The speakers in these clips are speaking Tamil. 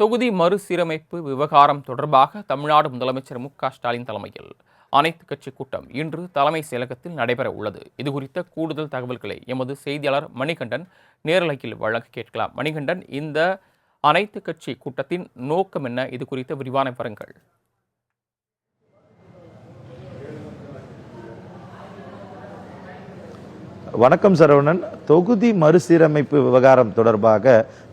தொகுதி மறுசீரமைப்பு விவகாரம் தொடர்பாக தமிழ்நாடு முதலமைச்சர் மு ஸ்டாலின் தலைமையில் அனைத்து கட்சி கூட்டம் இன்று தலைமை செயலகத்தில் நடைபெற உள்ளது. இது குறித்த கூடுதல் தகவல்களை எமது செய்தியாளர் மணிகண்டன் நேரலையில் வழங்க கேட்கலாம். மணிகண்டன் இந்த அனைத்து கட்சி கூட்டத்தின் நோக்கம் என்ன? இது குறித்த விரிவான விவரங்கள். வணக்கம் சரவணன். தொகுதி மறுசீரமைப்பு விவகாரம் தொடர்பாக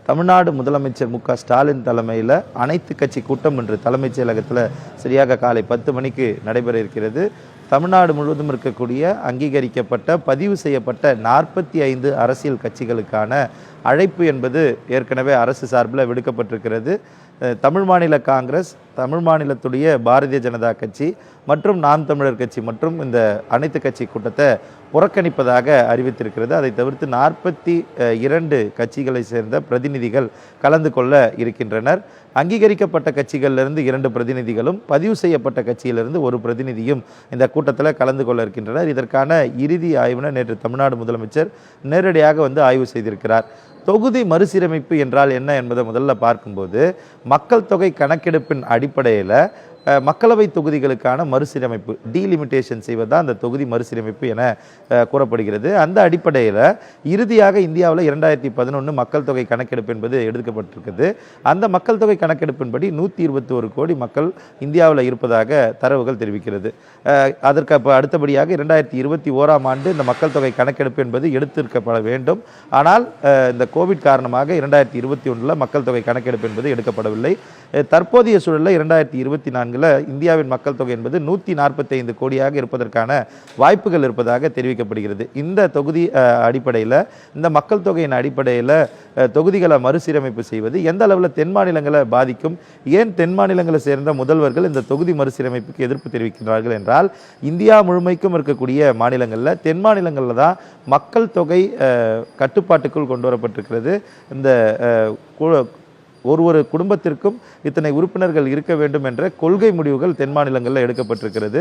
தமிழ்நாடு முதலமைச்சர் மு க ஸ்டாலின் தலைமையில் அனைத்து கட்சி கூட்டம் இன்று தலைமைச் செயலகத்தில் சரியாக காலை பத்து மணிக்கு நடைபெற இருக்கிறது. தமிழ்நாடு முழுவதும் இருக்கக்கூடிய அங்கீகரிக்கப்பட்ட பதிவு செய்யப்பட்ட நாற்பத்தி ஐந்து அரசியல் கட்சிகளுக்கான அழைப்பு என்பது ஏற்கனவே அரசு சார்பில் விடுக்கப்பட்டிருக்கிறது. தமிழ் மாநில காங்கிரஸ் தமிழ் மாநிலத்துடைய பாரதிய ஜனதா கட்சி மற்றும் நாம் தமிழர் கட்சி மற்றும் இந்த அனைத்து கட்சி கூட்டத்தை புறக்கணிப்பதாக அறிவித்திருக்கிறது. அதை தவிர்த்து நாற்பத்தி இரண்டு கட்சிகளை சேர்ந்த பிரதிநிதிகள் கலந்து கொள்ள இருக்கின்றனர். அங்கீகரிக்கப்பட்ட கட்சிகளிலிருந்து இரண்டு பிரதிநிதிகளும் பதிவு செய்யப்பட்ட கட்சியிலிருந்து ஒரு பிரதிநிதியும் இந்த கூட்டத்தில் கலந்து கொள்ள இருக்கின்றனர். இதற்கான இறுதி ஆய்வினை நேற்று தமிழ்நாடு முதலமைச்சர் நேரடியாக வந்து ஆய்வு செய்திருக்கிறார். தொகுதி மறுசீரமைப்பு என்றால் என்ன என்பதை முதல்ல பார்க்கும்போது மக்கள் தொகை கணக்கெடுப்பின் அடிப்படையில் மக்களவை தொகுதிகளுக்கான மறுசீரமைப்பு டீலிமிட்டேஷன் செய்வதுதான் அந்த தொகுதி மறுசீரமைப்பு என கூறப்படுகிறது. அந்த அடிப்படையில் இறுதியாக இந்தியாவில் இரண்டாயிரத்தி பதினொன்று மக்கள் தொகை கணக்கெடுப்பு என்பது எடுக்கப்பட்டிருக்குது. அந்த மக்கள் தொகை கணக்கெடுப்பின்படி நூற்றி இருபத்தி ஒரு கோடி மக்கள் இந்தியாவில் இருப்பதாக தரவுகள் தெரிவிக்கிறது. அதற்கு அப்போ அடுத்தபடியாக இரண்டாயிரத்தி இருபத்தி ஓராம் ஆண்டு இந்த மக்கள் தொகை கணக்கெடுப்பு என்பது எடுத்திருக்கப்பட வேண்டும். ஆனால் இந்த கோவிட் காரணமாக இரண்டாயிரத்தி இருபத்தி ஒன்றில் மக்கள் தொகை கணக்கெடுப்பு என்பது எடுக்கப்படவில்லை. தற்போதைய சூழலில் இரண்டாயிரத்தி இருபத்தி நான்கு நான்கில் இந்தியாவின் மக்கள் தொகை என்பது நூற்றி நாற்பத்தைந்து கோடியாக இருப்பதற்கான வாய்ப்புகள் இருப்பதாக தெரிவிக்கப்படுகிறது. இந்த தொகுதி அடிப்படையில் இந்த மக்கள் தொகையின் அடிப்படையில் தொகுதிகளை மறுசீரமைப்பு செய்வது எந்த அளவில் தென் மாநிலங்களை பாதிக்கும் ஏன் தென் மாநிலங்களை சேர்ந்த முதல்வர்கள் இந்த தொகுதி மறுசீரமைப்புக்கு எதிர்ப்பு தெரிவிக்கின்றார்கள் என்றால் இந்தியா முழுமைக்கும் இருக்கக்கூடிய மாநிலங்களில் தென் மாநிலங்களில் தான் மக்கள் தொகை கட்டுப்பாட்டுக்குள் கொண்டு வரப்பட்டிருக்கிறது. இந்த ஒரு ஒரு குடும்பத்திற்கும் இத்தனை உறுப்பினர்கள் இருக்க வேண்டும் என்ற கொள்கை முடிவுகள் தென் மாநிலங்களில் எடுக்கப்பட்டிருக்கிறது.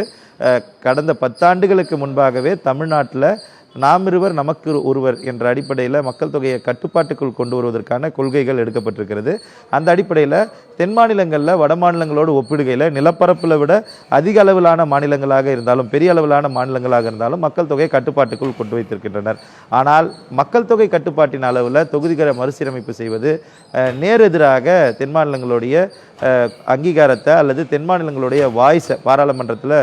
கடந்த பத்தாண்டுகளுக்கு முன்பாகவே தமிழ்நாட்டில் நாம் இருவர் நமக்கு ஒருவர் என்ற அடிப்படையில் மக்கள் தொகையை கட்டுப்பாட்டுக்குள் கொண்டு வருவதற்கான கொள்கைகள் எடுக்கப்பட்டிருக்கிறது. அந்த அடிப்படையில் தென் மாநிலங்களில் வட மாநிலங்களோடு ஒப்பிடுகையில் நிலப்பரப்பில் விட அதிக அளவிலான மாநிலங்களாக இருந்தாலும் பெரிய அளவிலான மாநிலங்களாக இருந்தாலும் மக்கள் தொகையை கட்டுப்பாட்டுக்குள் கொண்டு வைத்திருக்கின்றனர். ஆனால் மக்கள் தொகை கட்டுப்பாட்டின் அளவில் தொகுதிகளை மறுசீரமைப்பு செய்வது நேரெதிராக தென் மாநிலங்களுடைய அங்கீகாரத்தை அல்லது தென் மாநிலங்களுடைய வாய்ஸை பாராளுமன்றத்தில்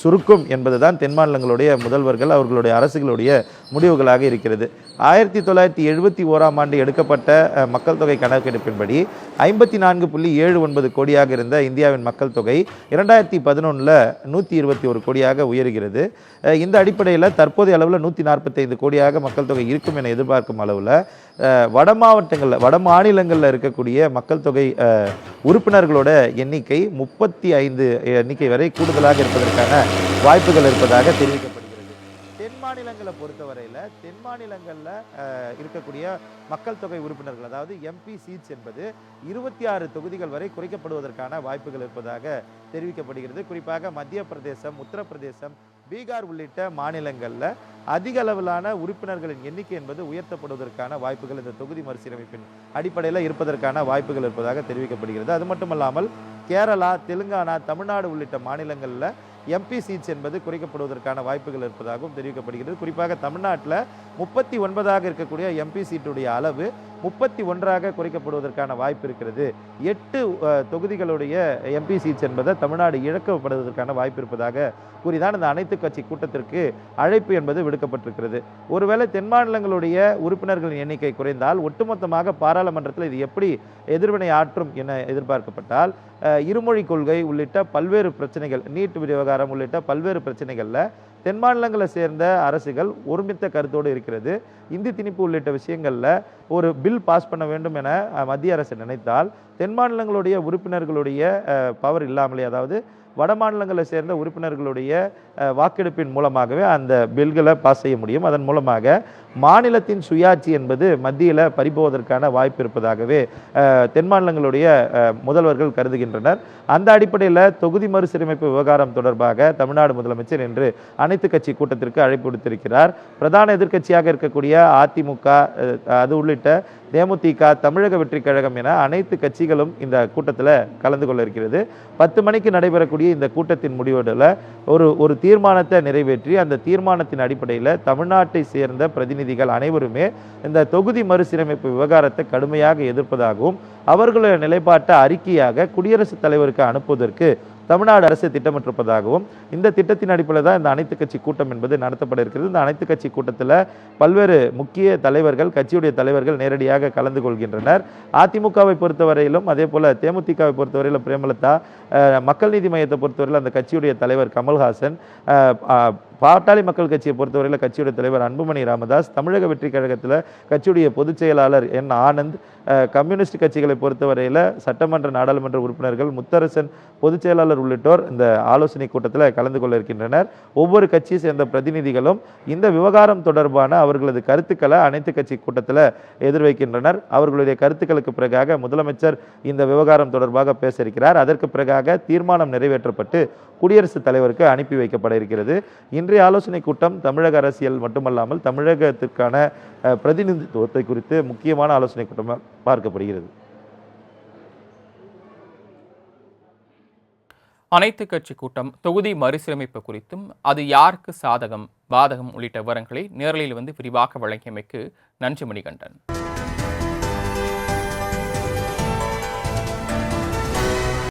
சுருக்கும் என்பதுதான் தென் மாநிலங்களுடைய முதல்வர்கள் அவர்களுடைய அரசுகளுடைய முடிவுகளாக இருக்கிறது. ஆயிரத்தி தொள்ளாயிரத்தி எழுபத்தி ஓராம் ஆண்டு எடுக்கப்பட்ட மக்கள் தொகை கணக்கெடுப்பின்படி ஐம்பத்தி நான்கு புள்ளி ஏழு ஒன்பது கோடியாக இருந்த இந்தியாவின் மக்கள் தொகை இரண்டாயிரத்தி பதினொன்றில் நூற்றி இருபத்தி ஒரு கோடியாக உயர்கிறது. இந்த அடிப்படையில் தற்போதைய அளவில் நூற்றி நாற்பத்தைந்து கோடியாக மக்கள் தொகை இருக்கும் என எதிர்பார்க்கும் அளவில் வட மாவட்டங்களில் வட மாநிலங்களில் இருக்கக்கூடிய மக்கள் தொகை உறுப்பினர்களோட எண்ணிக்கை முப்பத்தி ஐந்து எண்ணிக்கை வரை கூடுதலாக இருப்பதற்கான வாய்ப்புகள் இருப்பதாக தெரிவிக்கப்படுகிறது மாநிலங்களை பொறுத்தவரையில் தென் மாநிலங்களில் இருக்கக்கூடிய மக்கள் தொகை உறுப்பினர்கள் அதாவது எம்பி சீட்ஸ் என்பது இருபத்தி ஆறு தொகுதிகள் வரை குறைக்கப்படுவதற்கான வாய்ப்புகள் இருப்பதாக தெரிவிக்கப்படுகிறது. குறிப்பாக மத்திய பிரதேசம் உத்தரப்பிரதேசம் பீகார் உள்ளிட்ட மாநிலங்களில் அதிக அளவிலான உறுப்பினர்களின் எண்ணிக்கை என்பது உயர்த்தப்படுவதற்கான வாய்ப்புகள் இந்த தொகுதி மறுசீரமைப்பின் அடிப்படையில் இருப்பதற்கான வாய்ப்புகள் இருப்பதாக தெரிவிக்கப்படுகிறது. அது மட்டுமல்லாமல் கேரளா தெலுங்கானா தமிழ்நாடு உள்ளிட்ட மாநிலங்களில் எம்பி சீட்ஸ் என்பது குறைக்கப்படுவதற்கான வாய்ப்புகள் இருப்பதாகவும் தெரிவிக்கப்படுகிறது குறிப்பாக தமிழ்நாட்டில் முப்பத்தி ஒன்பதாக இருக்கக்கூடிய எம்பி சீட்டுடைய அளவு முப்பத்தி ஒன்றாக குறைக்கப்படுவதற்கான வாய்ப்பு இருக்கிறது. எட்டு தொகுதிகளுடைய எம்பி சீட்ஸ் என்பதை தமிழ்நாடு இழக்கப்படுவதற்கான வாய்ப்பு இருப்பதாக கூறிதான் இந்த அனைத்து கட்சி கூட்டத்திற்கு அழைப்பு என்பது விடுக்கப்பட்டிருக்கிறது. ஒருவேளை தென் மாநிலங்களுடைய உறுப்பினர்களின் எண்ணிக்கை குறைந்தால் ஒட்டுமொத்தமாக பாராளுமன்றத்தில் இது எப்படி எதிர்வினை ஆற்றும் என எதிர்பார்க்கப்பட்டால் இருமொழி கொள்கை உள்ளிட்ட பல்வேறு பிரச்சனைகள் நீட் விவகாரம் உள்ளிட்ட பல்வேறு பிரச்சனைகளில் தென் மாநிலங்களை சேர்ந்த அரசுகள் ஒருமித்த கருத்தோடு இருக்கிறது. இந்தி திணிப்பு உள்ளிட்ட விஷயங்களில் ஒரு பில் பாஸ் பண்ண வேண்டும் என மத்திய அரசு நினைத்தால் தென் மாநிலங்களுடைய உறுப்பினர்களுடைய பவர் இல்லாமலே அதாவது வட மாநிலங்களை சேர்ந்த உறுப்பினர்களுடைய வாக்கெடுப்பின் மூலமாகவே அந்த பில்களை பாஸ் செய்ய முடியும். அதன் மூலமாக மாநிலத்தின் சுயாட்சி என்பது மத்தியில் பறிபோவதற்கான வாய்ப்பு இருப்பதாகவே தென் மாநிலங்களுடைய முதல்வர்கள் கருதுகின்றனர். அந்த அடிப்படையில் தொகுதி மறுசீரமைப்பு விவகாரம் தொடர்பாக தமிழ்நாடு முதலமைச்சர் இன்று அனைத்து அனைத்து கட்சி கூட்டத்திற்கு அழைப்பு விடுத்திருக்கிறார். பிரதான எதிர்க்கட்சியாக இருக்கக்கூடிய அதிமுக அது உள்ளிட்ட தேமுதிக தமிழக வெற்றி கழகம் என அனைத்து கட்சிகளும் இந்த கூட்டத்தில் கலந்து கொள்ள இருக்கிறது. பத்து மணிக்கு நடைபெறக்கூடிய இந்த கூட்டத்தின் முடிவுல ஒரு ஒரு தீர்மானத்தை நிறைவேற்றி அந்த தீர்மானத்தின் அடிப்படையில் தமிழ்நாட்டை சேர்ந்த பிரதிநிதிகள் அனைவருமே இந்த தொகுதி மறுசீரமைப்பு விவகாரத்தை கடுமையாக எதிர்ப்பதாகவும் அவர்களுடைய நிலைப்பாட்டை அறிக்கையாக குடியரசுத் தலைவருக்கு அனுப்புவதற்கு தமிழ்நாடு அரசு திட்டமிட்டிருப்பதாகவும் இந்த திட்டத்தின் அடிப்படையில் தான் இந்த அனைத்து கட்சி கூட்டம் என்பது நடத்தப்பட இருக்கிறது. இந்த அனைத்து கட்சி கூட்டத்தில் பல்வேறு முக்கிய தலைவர்கள் கட்சியுடைய தலைவர்கள் நேரடியாக கலந்து கொள்கின்றனர். அதிமுகவை பொறுத்தவரையிலும் அதே போல தேமுதிகவை பொறுத்தவரையிலும் பிரேமலதா மக்கள் நீதி மையத்தை பொறுத்தவரையில் அந்த கட்சியுடைய தலைவர் கமல்ஹாசன் பாட்டாளி மக்கள் கட்சியை பொறுத்தவரையில் கட்சியுடைய தலைவர் அன்புமணி ராமதாஸ் தமிழக வெற்றி கழகத்தில் கட்சியுடைய பொதுச் செயலாளர் என் ஆனந்த் கம்யூனிஸ்ட் கட்சிகளை பொறுத்தவரையில் சட்டமன்ற நாடாளுமன்ற உறுப்பினர்கள் முத்தரசன் பொதுச் செயலாளர் உள்ளிட்டோர் இந்த ஆலோசனை கூட்டத்தில் கலந்து கொள்ள இருக்கின்றனர். ஒவ்வொரு கட்சியை சேர்ந்த பிரதிநிதிகளும் இந்த விவகாரம் தொடர்பான அவர்களது கருத்துக்களை அனைத்து கட்சி கூட்டத்தில் எதிர்வைக்கின்றனர். அவர்களுடைய கருத்துக்களுக்கு பிறகாக முதலமைச்சர் இந்த விவகாரம் தொடர்பாக பேச இருக்கிறார். அதற்கு பிறகாக தீர்மானம் நிறைவேற்றப்பட்டு குடியரசுத் தலைவருக்கு அனுப்பி வைக்கப்பட இருக்கிறது. இன்று இன்றைய ஆலோசனை கூட்டம் தமிழக அரசியல் மட்டுமல்லாமல் தமிழகத்திற்கான பிரதிநிதித்துவத்தை குறித்து முக்கியமான ஆலோசனை கூட்டமாக பார்க்கப்படுகிறது. அனைத்து கட்சி கூட்டம் தொகுதி மறுசீரமைப்பு குறித்தும் அது யாருக்கு சாதகம் பாதகம் உள்ளிட்ட விவரங்களை நேரலையில் வந்து விரிவாக வழங்கியமைக்கு நன்றி மணிகண்டன்.